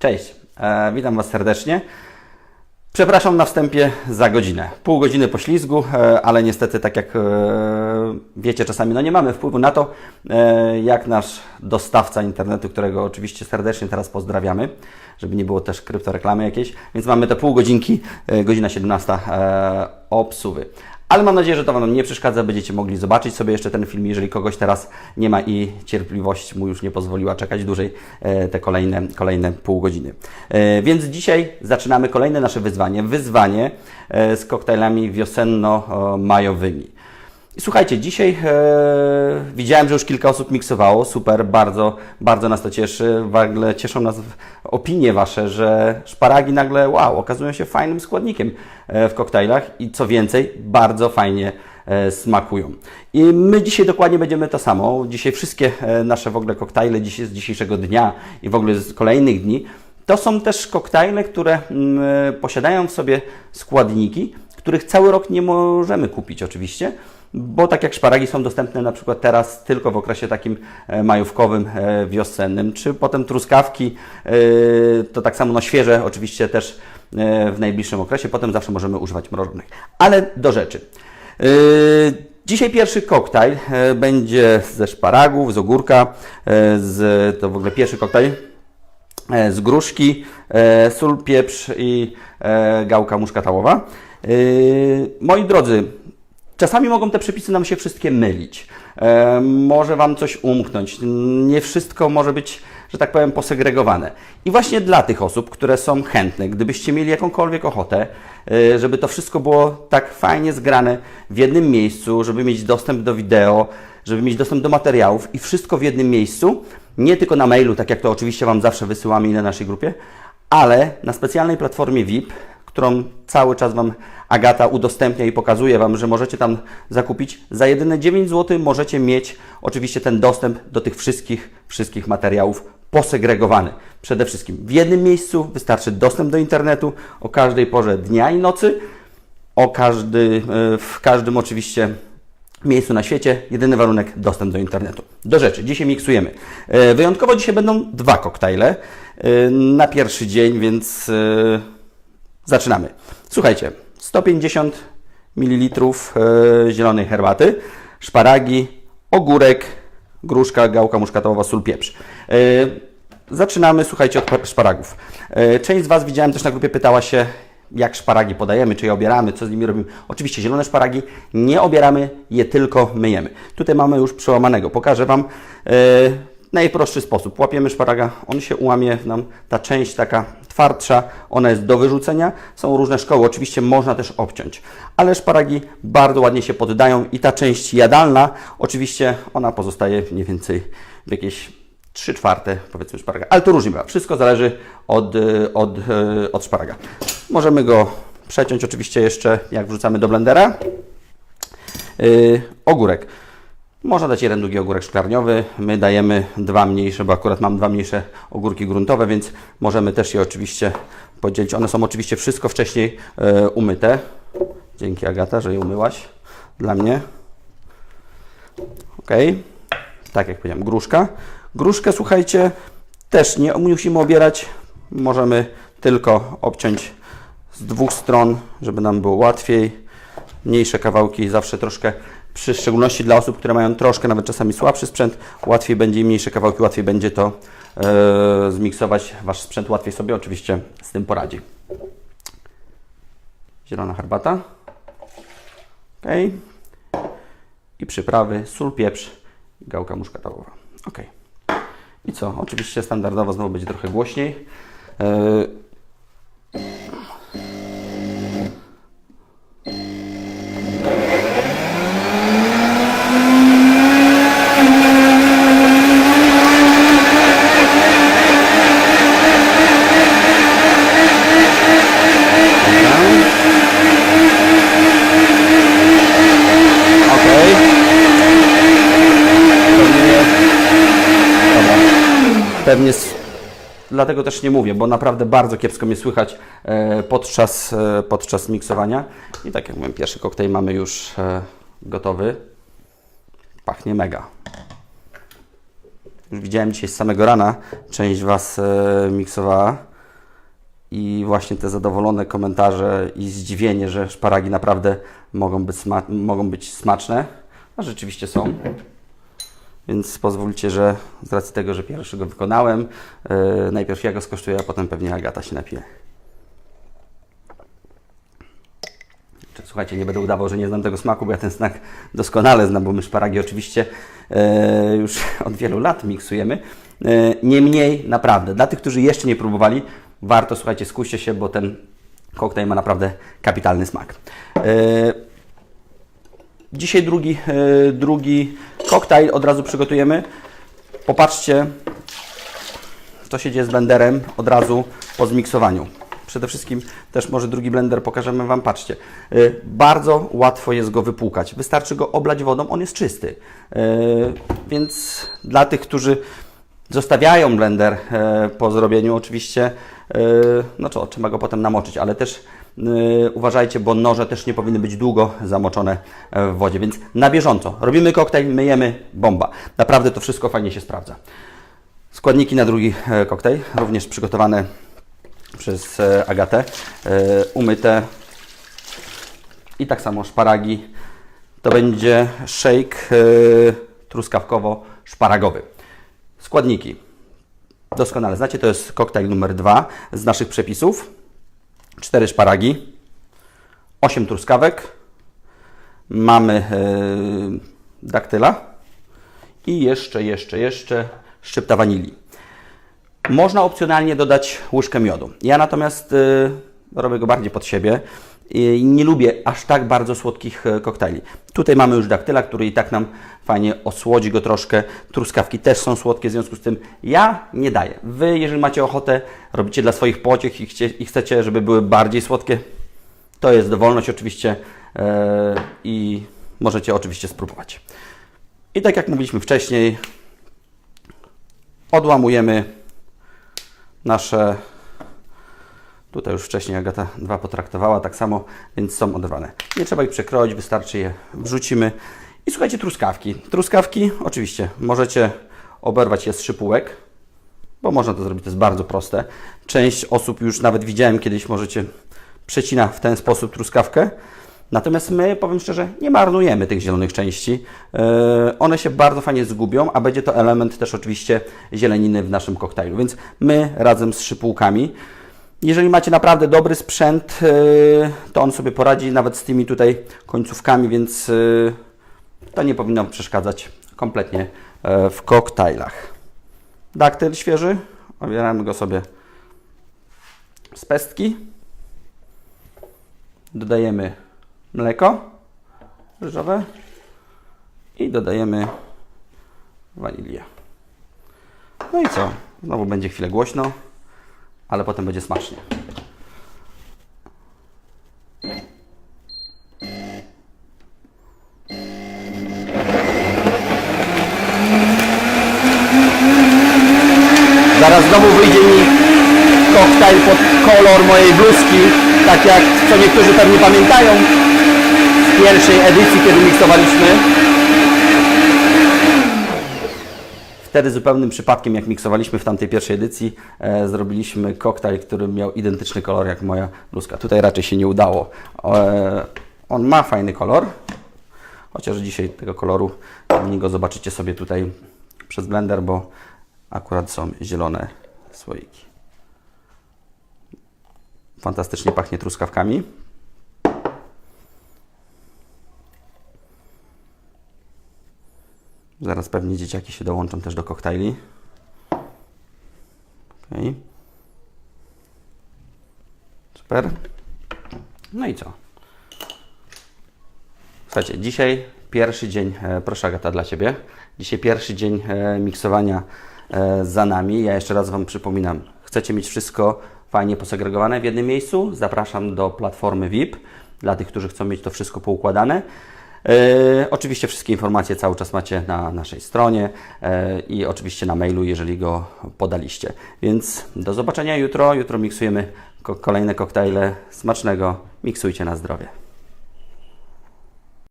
Cześć, e, witam Was serdecznie. Przepraszam na wstępie za godzinę. Pół godziny poślizgu, e, ale niestety, tak jak e, wiecie, czasami no nie mamy wpływu na to, jak nasz dostawca internetu, którego oczywiście serdecznie teraz pozdrawiamy, żeby nie było też kryptoreklamy jakiejś, więc mamy te pół godzinki, godzina 17 e, obsuwy. Ale mam nadzieję, że to Wam nie przeszkadza, będziecie mogli zobaczyć sobie jeszcze ten film, jeżeli kogoś teraz nie ma i cierpliwość mu już nie pozwoliła czekać dłużej e, te kolejne, kolejne pół godziny. E, Więc dzisiaj zaczynamy kolejne nasze wyzwanie. Wyzwanie e, z koktajlami wiosenno-majowymi. Słuchajcie, dzisiaj e, widziałem, że już kilka osób miksowało. Super, bardzo, bardzo nas to cieszy. W ogóle cieszą nas opinie Wasze, że szparagi nagle, wow, okazują się fajnym składnikiem e, w koktajlach i co więcej, bardzo fajnie e, smakują. I my dzisiaj dokładnie będziemy to samo. Dzisiaj wszystkie e, nasze w ogóle koktajle z dzisiejszego dnia i w ogóle z kolejnych dni to są też koktajle, które mm, posiadają w sobie składniki, których cały rok nie możemy kupić oczywiście, bo tak jak szparagi są dostępne na przykład teraz tylko w okresie takim e, majówkowym, e, wiosennym, czy potem truskawki, e, to tak samo no świeże oczywiście też w najbliższym okresie, potem zawsze możemy używać mrożonych. Ale do rzeczy. Dzisiaj pierwszy koktajl będzie ze szparagów, z ogórka, z, to w ogóle pierwszy koktajl z gruszki, sól, pieprz i gałka muszkatałowa. Moi drodzy, czasami mogą te przepisy nam się wszystkie mylić. E, Może Wam coś umknąć. Nie wszystko może być, że tak powiem, posegregowane. I właśnie dla tych osób, które są chętne, gdybyście mieli jakąkolwiek ochotę, e, żeby to wszystko było tak fajnie zgrane w jednym miejscu, żeby mieć dostęp do wideo, żeby mieć dostęp do materiałów i wszystko w jednym miejscu, nie tylko na mailu, tak jak to oczywiście Wam zawsze wysyłamy i na naszej grupie, ale na specjalnej platformie VIP, którą cały czas Wam Agata udostępnia i pokazuje Wam, że możecie tam zakupić. Za jedyne 9 zł możecie mieć oczywiście ten dostęp do tych wszystkich, wszystkich materiałów posegregowany. Przede wszystkim w jednym miejscu wystarczy dostęp do internetu o każdej porze dnia i nocy, o każdy, e, w każdym oczywiście miejscu na świecie. Jedyny warunek dostęp do internetu. Do rzeczy. Dzisiaj miksujemy. E, Wyjątkowo dzisiaj będą dwa koktajle e, na pierwszy dzień, więc zaczynamy. Słuchajcie, 150 ml e, zielonej herbaty, szparagi, ogórek, gruszka, gałka muszkatołowa, sól, pieprz. E, Zaczynamy, słuchajcie, od par- szparagów. E, Część z Was widziałem też na grupie pytała się, jak szparagi podajemy, czy je obieramy, co z nimi robimy. Oczywiście zielone szparagi nie obieramy, je tylko myjemy. Tutaj mamy już przełamanego. Pokażę Wam najprostszy sposób. Łapiemy szparaga, on się ułamie nam, ta część taka twardsza, ona jest do wyrzucenia. Są różne szkoły, oczywiście można też obciąć, ale szparagi bardzo ładnie się poddają i ta część jadalna, oczywiście ona pozostaje mniej więcej w jakieś 3 czwarte powiedzmy szparaga, ale to różnie bywa. Wszystko zależy od, y, od, y, od szparaga. Możemy go przeciąć oczywiście jeszcze, jak wrzucamy do blendera. Yy, ogórek. Można dać jeden długi ogórek szklarniowy. My dajemy dwa mniejsze, bo akurat mam dwa mniejsze ogórki gruntowe, więc możemy też je oczywiście podzielić. One są oczywiście wszystko wcześniej e, umyte. Dzięki Agata, że je umyłaś dla mnie. Ok. Tak jak powiedziałem, gruszka. Gruszkę, słuchajcie, też nie musimy obierać. Możemy tylko obciąć z dwóch stron, żeby nam było łatwiej. Mniejsze kawałki zawsze troszkę, przy szczególności dla osób, które mają troszkę nawet czasami słabszy sprzęt, łatwiej będzie i mniejsze kawałki, łatwiej będzie to e, zmiksować. Wasz sprzęt łatwiej sobie oczywiście z tym poradzi. Zielona herbata. Ok. I przyprawy, sól, pieprz, gałka muszkatołowa. Ok. I co? Oczywiście standardowo znowu będzie trochę głośniej. E, Pewnie. Dlatego też nie mówię, bo naprawdę bardzo kiepsko mnie słychać e, podczas, e, podczas miksowania. I tak jak mówiłem, pierwszy koktajl mamy już e, gotowy. Pachnie mega. Już widziałem dzisiaj z samego rana, część Was miksowała. i właśnie te zadowolone komentarze i zdziwienie, że szparagi naprawdę mogą być, mogą być smaczne, a rzeczywiście są. Więc pozwólcie, że z racji tego, że pierwszy go wykonałem, yy, najpierw ja go skosztuję, a potem pewnie Agata się napije. Słuchajcie, nie będę udawał, że nie znam tego smaku, bo ja ten smak doskonale znam, bo my szparagi oczywiście e, już od wielu lat miksujemy. E, niemniej, naprawdę, dla tych, którzy jeszcze nie próbowali, warto, słuchajcie, skuście się, bo ten koktajl ma naprawdę kapitalny smak. E, dzisiaj drugi, e, drugi koktajl od razu przygotujemy. Popatrzcie, co się dzieje z blenderem od razu po zmiksowaniu. Przede wszystkim też może drugi blender pokażemy Wam, patrzcie. Y, Bardzo łatwo jest go wypłukać. Wystarczy go oblać wodą, on jest czysty. Y, Więc dla tych, którzy zostawiają blender e, po zrobieniu, oczywiście, e, no co, trzeba go potem namoczyć, ale też e, uważajcie, bo noże też nie powinny być długo zamoczone e, w wodzie, więc na bieżąco. Robimy koktajl, myjemy, bomba. Naprawdę to wszystko fajnie się sprawdza. Składniki na drugi e, koktajl, również przygotowane przez e, Agatę, e, umyte i tak samo szparagi. To będzie shake e, truskawkowo-szparagowy. Składniki. Doskonale znacie, to jest koktajl numer dwa z naszych przepisów. Cztery szparagi, 8 truskawek, mamy e, daktyla i jeszcze, jeszcze, jeszcze szczypta wanilii. Można opcjonalnie dodać łyżkę miodu. Ja natomiast y, robię go bardziej pod siebie nie lubię aż tak bardzo słodkich e, koktajli. Tutaj mamy już daktyla, który i tak nam fajnie osłodzi go troszkę. Truskawki też są słodkie, w związku z tym ja nie daję. Wy, jeżeli macie ochotę, robicie dla swoich pociech i, chcecie, żeby były bardziej słodkie, to jest dowolność oczywiście e, i możecie oczywiście spróbować. I tak jak mówiliśmy wcześniej, odłamujemy nasze. Tutaj już wcześniej Agata dwa potraktowała tak samo, więc są oderwane. Nie trzeba ich przekroić, wystarczy je wrzucimy. I słuchajcie, truskawki. Truskawki, oczywiście, możecie oberwać je z szypułek, bo można to zrobić, to jest bardzo proste. Część osób już nawet widziałem kiedyś, możecie przecina w ten sposób truskawkę. Natomiast my, powiem szczerze, nie marnujemy tych zielonych części. Yy, one się bardzo fajnie zgubią, a będzie to element też oczywiście zieleniny w naszym koktajlu. Więc my razem z szypułkami. Jeżeli macie naprawdę dobry sprzęt, yy, to on sobie poradzi nawet z tymi tutaj końcówkami, więc yy, to nie powinno przeszkadzać kompletnie yy, w koktajlach. Daktyl świeży, obieramy go sobie z pestki. Dodajemy mleko ryżowe i dodajemy wanilię. No i co? Znowu będzie chwilę głośno, ale potem będzie smacznie. Zaraz znowu wyjdzie mi koktajl pod kolor mojej bluzki, tak jak co niektórzy pewnie pamiętają z pierwszej edycji, kiedy miksowaliśmy. Wtedy zupełnym przypadkiem, jak miksowaliśmy w tamtej pierwszej edycji, e, zrobiliśmy koktajl, który miał identyczny kolor jak moja bluzka. Tutaj raczej się nie udało. E, on ma fajny kolor, chociaż dzisiaj tego koloru nie go zobaczycie sobie tutaj przez blender, bo akurat są zielone słoiki. Fantastycznie pachnie truskawkami. Zaraz pewnie dzieciaki się dołączą też do koktajli. Okay. Super. No i co? Słuchajcie, dzisiaj pierwszy dzień, e, proszę Agata, dla Ciebie. Dzisiaj pierwszy dzień e, miksowania e, za nami. Ja jeszcze raz Wam przypominam, chcecie mieć wszystko fajnie posegregowane w jednym miejscu? Zapraszam do platformy VIP dla tych, którzy chcą mieć to wszystko poukładane. E, oczywiście wszystkie informacje cały czas macie na naszej stronie e, i oczywiście na mailu, jeżeli go podaliście. Więc do zobaczenia jutro. Jutro miksujemy ko- kolejne koktajle. Smacznego. Miksujcie na zdrowie.